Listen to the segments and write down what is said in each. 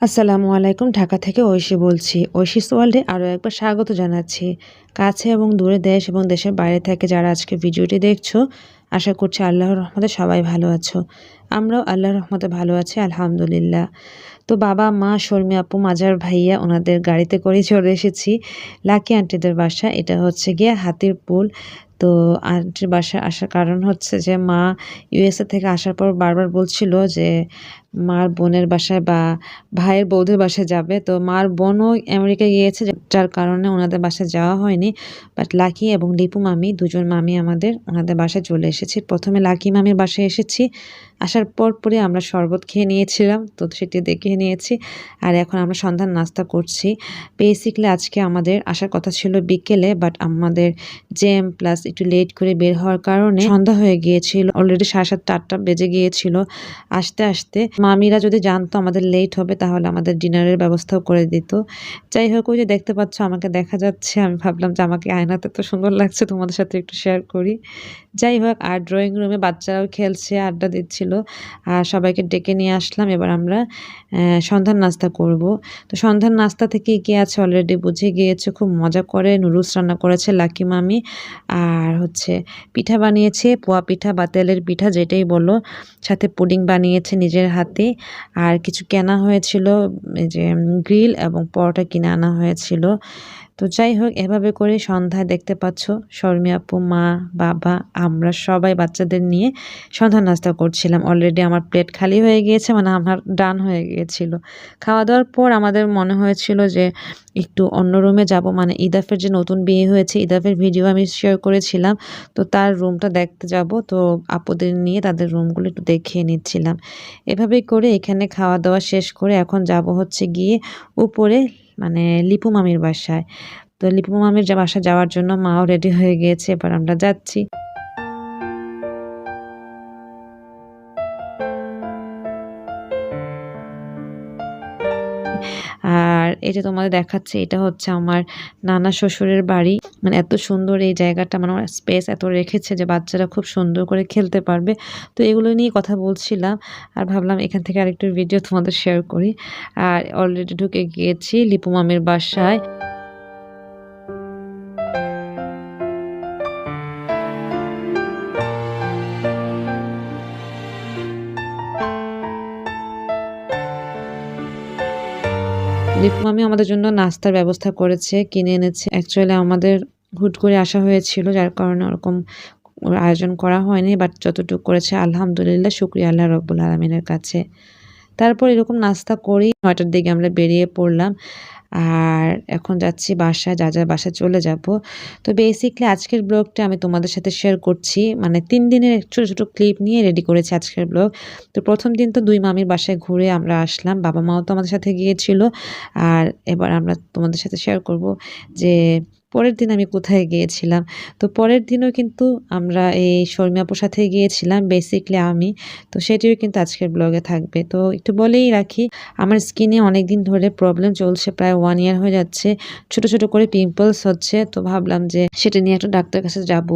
আসসালামু আলাইকুম, ঢাকা থেকে ঐশী বলছি। ঐশীস ওয়ার্ল্ডে আরও একবার স্বাগত জানাচ্ছি। কাছে এবং দূরে দেশ এবং দেশের বাইরে থেকে যারা আজকে ভিডিওটি দেখছ, আশা করছি আল্লাহর রহমতে সবাই ভালো আছো। আমরাও আল্লাহর রহমতে ভালো আছি, আলহামদুলিল্লাহ। তো বাবা, মা, শর্মী আপু, মাজার ভাইয়া, ওনাদের গাড়িতে করেই চলে এসেছি। লাকি আন্টিদের বাসা, এটা হচ্ছে গিয়ে হাতির পুল। তো আন্টির বাসায় আসার কারণ হচ্ছে যে, মা ইউএসএ থেকে আসার পর বারবার বলছিল যে মার বোনের বাসায় বা ভাইয়ের বৌদির বাসায় যাবে। তো মার বোনও আমেরিকা গিয়েছে, যার কারণে ওনাদের বাসায় যাওয়া হয়নি। বাট লাকি এবং লিপু মামি, দুজন মামি আমাদের ওনাদের বাসায় চলে এসেছি। প্রথমে লাকি মামির বাসায় এসেছি। আসার পর পরে আমরা শরবত খেয়ে নিয়েছিলাম, তো সেটি দেখে নিয়েছি। আর এখন আমরা সন্ধ্যার নাস্তা করছি। বেসিকলি আজকে আমাদের আসার কথা ছিল বিকেলে, বাট আমাদের জেম প্লাস একটু লেট করে বের হওয়ার কারণে সন্ধ্যা হয়ে গিয়েছিল। অলরেডি সাড়ে সাতটা, আটটা বেজে গিয়েছিল। আসতে আসতে মামিরা যদি জানতো আমাদের লেট হবে, তাহলে আমাদের ডিনারের ব্যবস্থাও করে দিত। যাই হোক, ওই যে দেখতে পাচ্ছ, আমাকে দেখা যাচ্ছে। আমি ভাবলাম যে আমাকে আয়নাতে তো সুন্দর লাগছে, তোমাদের সাথে একটু শেয়ার করি। যাই হোক, আর ড্রয়িং রুমে বাচ্চারাও খেলছে, আড্ডা দিচ্ছিল। আর সবাইকে ডেকে নিয়ে আসলাম। এবার আমরা সন্ধ্যার নাস্তা করব। তো সন্ধ্যার নাস্তা থেকে কে আছে অলরেডি বুঝে গিয়েছে, খুব মজা করে। নুডলস রান্না করেছে লাকি মামি। আর হচ্ছে পিঠা বানিয়েছে, পোয়া পিঠা বা তেলের পিঠা যেটাই বলো। সাথে পুডিং বানিয়েছে নিজের হাতে। আর কিছু কেনা হয়েছিল যে গ্রিল এবং পরোটা কিনে আনা হয়েছিল। তো যাই হোক এভাবে করে সন্ধ্যায় দেখতে পাচ্ছ, শর্মী আপু, মা, বাবা, আমরা সবাই বাচ্চাদের নিয়ে সন্ধ্যা নাস্তা করছিলাম। অলরেডি আমার প্লেট খালি হয়ে গিয়েছে মানে আমার ডান হয়ে গিয়েছিল। খাওয়া দাওয়ার পর আমাদের মনে হয়েছিল যে, একটু অন্য রুমে যাব। মানে ইদাফের যে নতুন বিয়ে হয়েছে, ইদাফের ভিডিও আমি শেয়ার করেছিলাম। তো তার রুমটা দেখতে যাব। তো আপুদের নিয়ে তাদের রুমগুলো একটু দেখিয়ে নিচ্ছিলাম। এভাবেই করে এখানে খাওয়া দাওয়া শেষ করে এখন যাব হচ্ছে গিয়ে উপরে মানে লিপু মামির বাসায়। তো লিপু মামির বাসায় যাওয়ার জন্য মাও রেডি হয়ে গিয়েছে এবার আমরা যাচ্ছি। এই যে তোমাদের দেখাচ্ছে, এটা হচ্ছে আমার নানা শ্বশুরের বাড়ি। মানে এত সুন্দর এই জায়গাটা মানে আমার স্পেস এত রেখেছে যে বাচ্চারা খুব সুন্দর করে খেলতে পারবে। তো এগুলো নিয়ে কথা বলছিলাম আর ভাবলাম এখান থেকে আরেকটু ভিডিও তোমাদের শেয়ার করি। আর অলরেডি ঢুকে গিয়েছি লিপু মামির বাসায়। লিপু মামি আমাদের জন্য নাস্তার ব্যবস্থা করেছে, কিনে এনেছে। অ্যাকচুয়ালি আমাদের হুট করে আসা হয়েছিল, যার কারণে ওরকম আয়োজন করা হয়নি বাট যতটুকু করেছে, আলহামদুলিল্লাহ, শুক্রিয়া আল্লাহ রব্বুল আলমিনের কাছে। তারপর এরকম নাস্তা করেই নয়টার দিকে আমরা বেরিয়ে পড়লাম। আর এখন যাচ্ছি বাসায়, যা যা বাসায় চলে যাব। তো বেসিকলি আজকের ব্লগটা আমি তোমাদের সাথে শেয়ার করছি। মানে তিন দিনের ছোটো ছোটো ক্লিপ নিয়ে রেডি করেছি আজকের ব্লগ তো প্রথম দিন তো দুই মামির বাসায় ঘুরে আমরা আসলাম। বাবা মাও তো আমাদের সাথে গিয়েছিল। আর এবার আমরা তোমাদের সাথে শেয়ার করব যে পরের দিন আমি কোথায় গিয়েছিলাম। তো পরের দিনও কিন্তু আমরা এই শর্মিয়াপুর সাথে গিয়েছিলাম বেসিকলি আমি। তো সেটিও কিন্তু আজকের ব্লগে থাকবে। তো একটু বলেই রাখি, আমার স্কিনে অনেক দিন ধরে প্রবলেম চলছে, প্রায় ওয়ান ইয়ার হয়ে যাচ্ছে। ছোট ছোট করে পিম্পলস হচ্ছে। তো ভাবলাম যে সেটা নিয়ে একটা ডাক্তার কাছে যাব।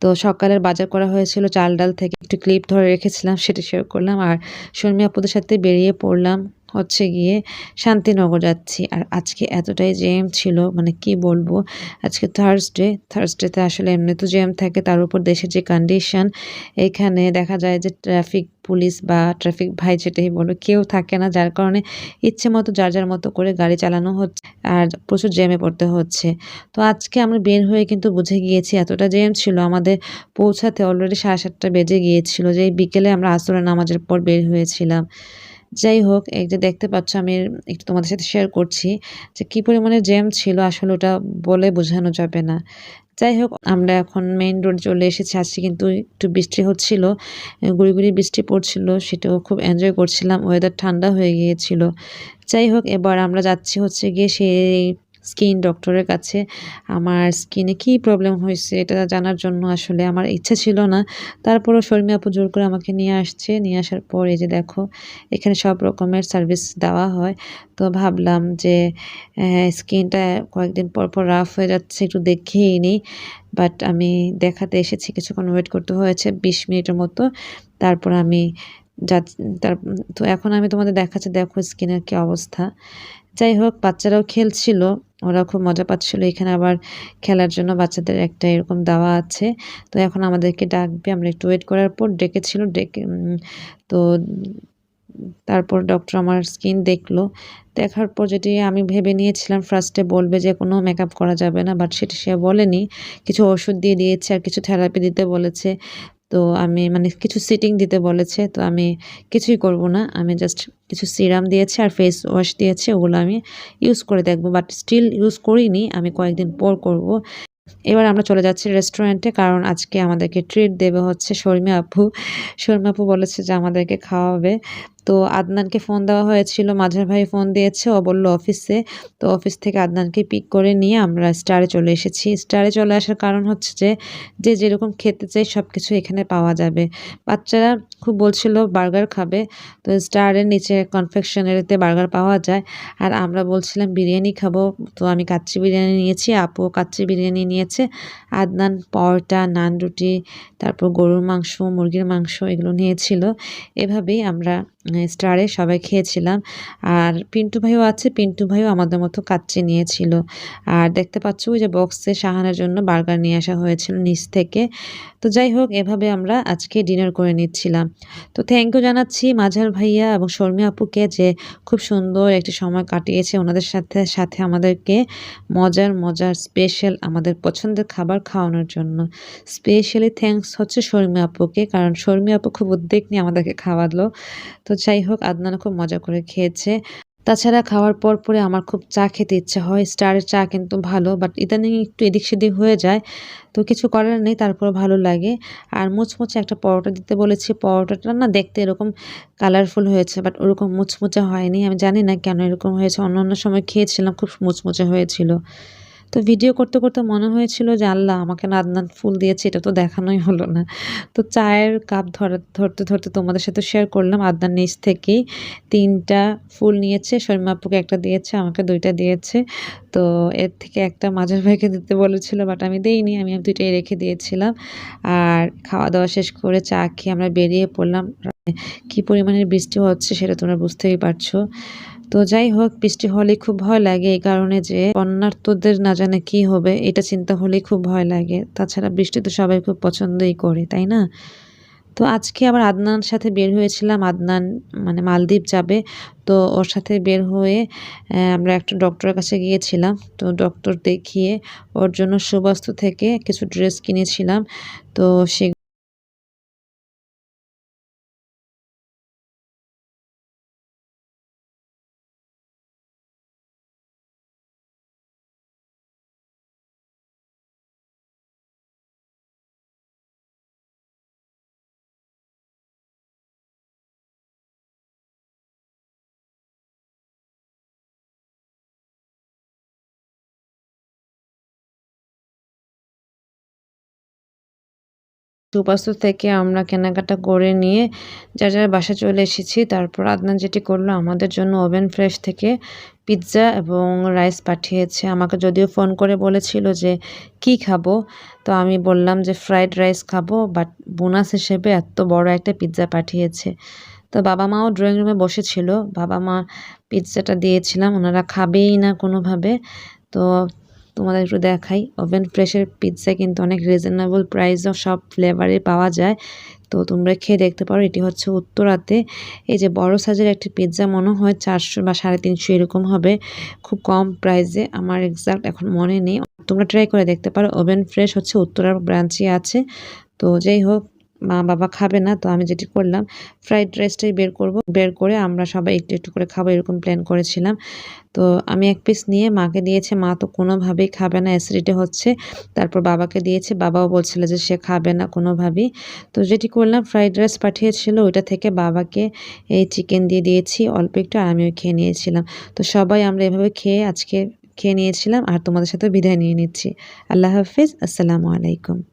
তো সকালের বাজার করা হয়েছিল চাল ডাল থেকে একটু ক্লিপ ধরে রেখেছিলাম, সেটা শেয়ার করলাম। আর শর্মিয়াপুদের সাথে বেরিয়ে পড়লাম। হচ্ছে গিয়ে শান্তিনগর যাচ্ছি। আর আজকে এতটাই জ্যাম ছিল মানে কি বলব? আজকে থার্সডে থার্সডেতে আসলে এমনি তো জ্যাম থাকে, তার উপর দেশের যে কন্ডিশন এখানে দেখা যায় যে ট্রাফিক পুলিশ বা ট্রাফিক ভাই যেটাই বলো কেউ থাকে না, যার কারণে ইচ্ছে মতো, যার যার মতো করে গাড়ি চালানো হচ্ছে আর প্রচুর জ্যামে পড়তে হচ্ছে। তো আজকে আমরা বের হয়ে কিন্তু বুঝে গিয়েছি এতটা জ্যাম ছিল, আমাদের পৌঁছাতে অলরেডি সাড়ে সাতটা বেজে গিয়েছিল যে বিকেলে আমরা আসরের নামাজের পর বের হয়েছিলাম। যাই হোক যে দেখতে পাচ্ছ, আমি একটু তোমাদের সাথে শেয়ার করছি যে কী পরিমাণে জ্যাম ছিল, আসলে ওটা বলে বোঝানো যাবে না। যাই হোক, আমরা এখন মেইন রোড চলে এসেছি। আজকে কিন্তু একটু বৃষ্টি হচ্ছিল গুড়ি গুড়ি বৃষ্টি পড়ছিল, সেটাও খুব এনজয় করছিলাম। ওয়েদার ঠান্ডা হয়ে গিয়েছিল। যাই হোক, এবার আমরা যাচ্ছি হচ্ছে গিয়ে সেই স্কিন ডক্টরের কাছে আমার স্কিনে কি প্রবলেম হয়েছে এটা জানার জন্য আসলে আমার ইচ্ছা ছিল না। তারপরও শর্মী আপু জোর করে আমাকে নিয়ে আসছে। নিয়ে আসার পর এই যে দেখো, এখানে সব রকমের সার্ভিস দেওয়া হয়। তো ভাবলাম যে স্কিনটা কয়েকদিন পর পর রাফ হয়ে যাচ্ছে, একটু দেখেই নিই। বাট আমি দেখাতে এসেছি, কিছুক্ষণ ওয়েট করতে হয়েছে, বিশ মিনিটের মতো। তারপর আমি যা তার, তো এখন আমি তোমাদের দেখাচ্ছি, দেখো স্কিনের কি অবস্থা। যাই হোক, বাচ্চারাও খেলছিল, ওরা খুব মজা পাচ্ছিল। এখানে আবার খেলার জন্য বাচ্চাদের একটা এরকম দেওয়া আছে। তো এখন আমাদেরকে ডাকবে, আমরা একটু ওয়েট করার পর ডেকেছিল, ডেকে তো তারপর ডক্টর আমার স্কিন দেখল। দেখার পর যেটি আমি ভেবে নিয়েছিলাম ফার্স্টে বলবে যে কোনো মেকআপ করা যাবে না বাট সেটি সে বলেনি। কিছু ওষুধ দিয়ে দিয়েছে আর কিছু থেরাপি দিতে বলেছে। তো আমি মানে কিছু সিটিং দিতে বলেছে, তো আমি কিছুই করব না। আমি জাস্ট কিছু সিরাম দিয়েছে আর ফেস ওয়াশ দিয়েছে, ওগুলো আমি ইউজ করে দেখব। বাট স্টিল ইউজ করিনি, আমি কয়েকদিন পর করব। এবার আমরা চলে যাচ্ছি রেস্টুরেন্টে কারণ আজকে আমাদেরকে ট্রিট দেবে হচ্ছে শর্মী আপু। শর্মী আপু বলেছে যে আমাদেরকে খাওয়াবে। তো আদনানকে ফোন দেওয়া হয়েছিল, মাঝার ভাই ফোন দিয়েছে, ও বলল অফিসে তো অফিস থেকে আদনানকে পিক করে নিয়ে আমরা স্টারে চলে এসেছি। স্টারে চলে আসার কারণ হচ্ছে যে যে যেরকম খেতে চাই সব কিছু এখানে পাওয়া যাবে। বাচ্চারা খুব বলছিল বার্গার খাবে। তো স্টারের নিচে কনফেকশনারিতে বার্গার পাওয়া যায়। আর আমরা বলছিলাম বিরিয়ানি খাব। তো আমি কাচ্চি বিরিয়ানি নিয়েছি, আপু কাচ্চি বিরিয়ানি নিয়েছে। আদনান পরোটা, নান রুটি, তারপর গরুর মাংস, মুরগির মাংস এগুলো নিয়েছিল। এভাবেই আমরা স্টারে সবাই খেয়েছিলাম। আর পিন্টু ভাইও আছে, পিন্টু ভাইও আমাদের মতো কাচ্চি নিয়েছিল। আর দেখতে পাচ্ছ ওই যে বক্সে সাহানের জন্য বার্গার নিয়ে আসা হয়েছিল নিচ থেকে। তো যাই হোক, এভাবে আমরা আজকে ডিনার করে নিচ্ছিলাম। তো থ্যাংক ইউ জানাচ্ছি মাঝার ভাইয়া এবং শর্মী আপুকে যে খুব সুন্দর একটি সময় কাটিয়েছে ওনাদের সাথে সাথে আমাদেরকে মজার মজার স্পেশাল আমাদের পছন্দের খাবার খাওয়ানোর জন্য। স্পেশালি থ্যাংকস হচ্ছে শর্মী আপুকে, কারণ শর্মী আপু খুব উদ্বেগ নিয়ে আমাদেরকে খাওয়ালো। তো যাই হোক আদনান খুব মজা করে খেয়েছে। তাছাড়া খাওয়ার পর পরে আমার খুব চা খেতে ইচ্ছা হয়। স্টারের চা কিন্তু ভালো বাট ইদানিং একটু এদিক সেদিক হয়ে যায়। তো কিছু করার নেই তারপর ভালো লাগে। আর মুচমুচে একটা পরোটা দিতে বলেছি, পরোটাটা না দেখতে এরকম কালারফুল হয়েছে বাট ওরকম মুচমুচে হয়নি। আমি জানি না কেন এরকম হয়েছে। অন্য অন্য সময় খেয়েছিলাম, খুব মুচমুচে হয়েছিল। তো ভিডিও করতে করতে মনে হয়েছিল যে, আল্লাহ, আমাকে নাদনাদ ফুল দিয়েছে, এটা তো দেখানোই হলো না। তো চায়ের কাপ ধরা, ধরতে ধরতে তোমাদের সাথে শেয়ার করলাম। আদনার নিচ থেকেই তিনটা ফুল নিয়েছে শর্মাপুকে একটা দিয়েছে, আমাকে দুইটা দিয়েছে। তো এর থেকে একটা মাঝের ভাইকে দিতে বলেছিল বাট আমি দেইনি, আমি দুইটাই রেখে দিয়েছিলাম। আর খাওয়া দাওয়া শেষ করে চা খেয়ে আমরা বেরিয়ে পড়লাম। কি পরিমাণের বৃষ্টি হচ্ছে সেটা তোমরা বুঝতেই পারছ। তো যাই হোক, বৃষ্টি হলে খুব ভয় লাগে এই কারণে যে বন্যার্থদের না জানে কি হবে, এটা চিন্তা হলেই খুব ভয় লাগে। তাছাড়া বৃষ্টি তো সবাই খুব পছন্দই করে, তাই না? তো আজকে আবার আদনান সাথে বের হয়েছিলাম, আদনান মানে মালদ্বীপ যাবে। তো ওর সাথে বের হয়ে আমরা একটা ডক্টরের কাছে গিয়েছিলাম। তো ডক্টর দেখিয়ে ওর জন্য সুবাস্তু থেকে কিছু ড্রেস কিনেছিলাম। তো সে সুপাস্ত থেকে আমরা কেনাকাটা করে নিয়ে যার যার বাসা চলে এসেছি। তারপর আদনান যেটি করল, আমাদের জন্য ওভেন ফ্রেশ থেকে পিৎজা এবং রাইস পাঠিয়েছে। আমাকে যদিও ফোন করে বলেছিল যে, কি খাব? তো আমি বললাম যে, ফ্রাইড রাইস খাব। বাট বোনাস হিসেবে এত বড় একটা পিৎজা পাঠিয়েছে। তো বাবা মাও ড্রয়িং রুমে বসেছিল। বাবা মা পিৎজাটা দিয়েছিলাম। ওনারা খাবেই না কোনোভাবে। তো তোমাদের একটু দেখাই। ওভেন ফ্রেশের পিৎজা কিন্তু অনেক রিজনেবল প্রাইসও সব ফ্লেভারে পাওয়া যায়। তো তোমরা খেয়ে দেখতে পারো, এটি হচ্ছে উত্তরাতে। এই যে বড় সাইজের একটি পিৎজা মনে হয় চারশো বা সাড়ে তিনশো এরকম হবে। খুব কম প্রাইসে আমার এক্সাক্ট এখন মনে নেই। তোমরা ট্রাই করে দেখতে পারো ওভেন ফ্রেশ হচ্ছে উত্তরার ব্রাঞ্চে আছে। তো যাই হোক মা বাবা খাবে না, তো আমি যেটি করলাম ফ্রাইড রাইসটাই বের করব। বের করে আমরা সবাই একটু একটু করে খাব এরকম প্ল্যান করেছিলাম। তো আমি এক পিস নিয়ে মাকে দিয়েছে, মা তো কোনোভাবেই খাবে না অ্যাসিডিটি হচ্ছে। তারপর বাবাকে দিয়েছে, বাবাও বলছিল যে সে খাবে না কোনোভাবেই। তো যেটি করলাম ফ্রাইড রাইস পাঠিয়েছিল, ওইটা থেকে বাবাকে এই চিকেন দিয়ে দিয়েছি, অল্প একটু, আর আমিও খেয়ে নিয়েছিলাম। তো সবাই আমরা এভাবে খেয়ে আজকে খেয়ে নিয়েছিলাম, আর তোমাদের সাথে বিদায় নিয়ে নিচ্ছি। আল্লাহ হাফিজ, আসসালামু আলাইকুম।